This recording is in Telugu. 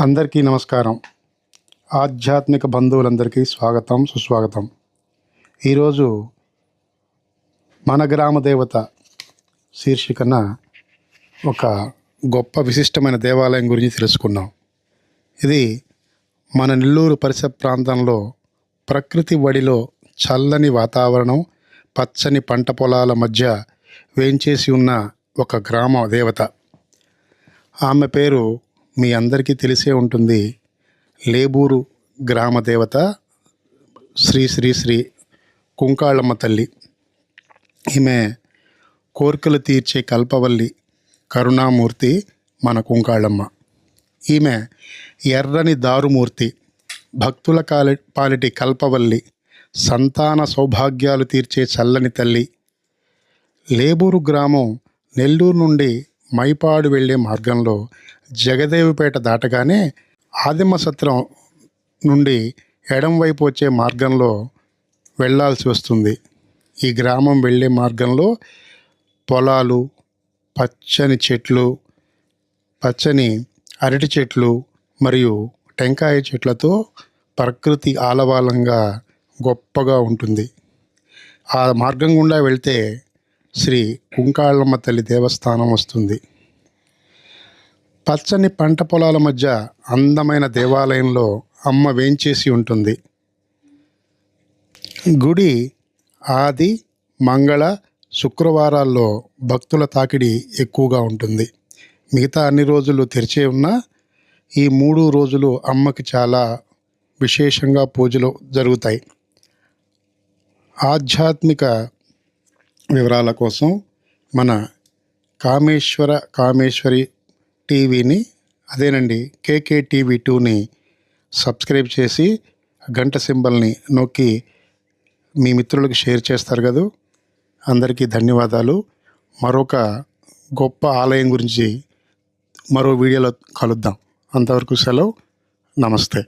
అందరికీ నమస్కారం. ఆధ్యాత్మిక బంధువులందరికీ స్వాగతం సుస్వాగతం. ఈరోజు మన గ్రామ దేవత శీర్షికన ఒక గొప్ప విశిష్టమైన దేవాలయం గురించి తెలుసుకున్నాం. ఇది మన నెల్లూరు పరిసర ప్రాంతంలో ప్రకృతి వడిలో చల్లని వాతావరణం పచ్చని పంట పొలాల మధ్య వేంచేసి ఉన్న ఒక గ్రామ దేవత. ఆమె పేరు మీ అందరికీ తెలిసే ఉంటుంది. లేబూరు గ్రామ దేవత శ్రీ శ్రీ శ్రీ కుంకాళమ్మ తల్లి. ఈమె కోరికలు తీర్చే కల్పవల్లి కరుణామూర్తి మన కుంకాళమ్మ. ఈమె ఎర్రని దారుమూర్తి భక్తుల కాలి పాలిటి కల్పవల్లి సంతాన సౌభాగ్యాలు తీర్చే చల్లని తల్లి. లేబూరు గ్రామం నెల్లూరు నుండి మైపాడు వెళ్ళే మార్గంలో జగదేవిపేట దాటగానే ఆదిమ సత్రం నుండి ఎడం వైపు వచ్చే మార్గంలో వెళ్ళాల్సి వస్తుంది. ఈ గ్రామం వెళ్ళే మార్గంలో పొలాలు పచ్చని చెట్లు పచ్చని అరటి చెట్లు మరియు టెంకాయ చెట్లతో ప్రకృతి ఆలవాలంగా గొప్పగా ఉంటుంది. ఆ మార్గం గుండా వెళ్తే శ్రీ కుంకాళమ్మ తల్లి దేవస్థానం వస్తుంది. పచ్చని పంట పొలాల మధ్య అందమైన దేవాలయంలో అమ్మ వేంచేసి ఉంటుంది. గుడి ఆది మంగళ శుక్రవారాల్లో భక్తుల తాకిడి ఎక్కువగా ఉంటుంది. మిగతా అన్ని రోజులు తెరిచే ఉన్నా ఈ మూడు రోజులు అమ్మకి చాలా విశేషంగా పూజలు జరుగుతాయి. ఆధ్యాత్మిక వివరాల కోసం మన కామేశ్వర కామేశ్వరి టీవీని అదేనండి కేకే టీవీ టూని సబ్స్క్రైబ్ చేసి గంట సింబల్ని నొక్కి మీ మిత్రులకు షేర్ చేస్తారు కదా. అందరికీ ధన్యవాదాలు. మరొక గొప్ప ఆలయం గురించి మరో వీడియోలో కలుద్దాం. అంతవరకు సెలవు. నమస్తే.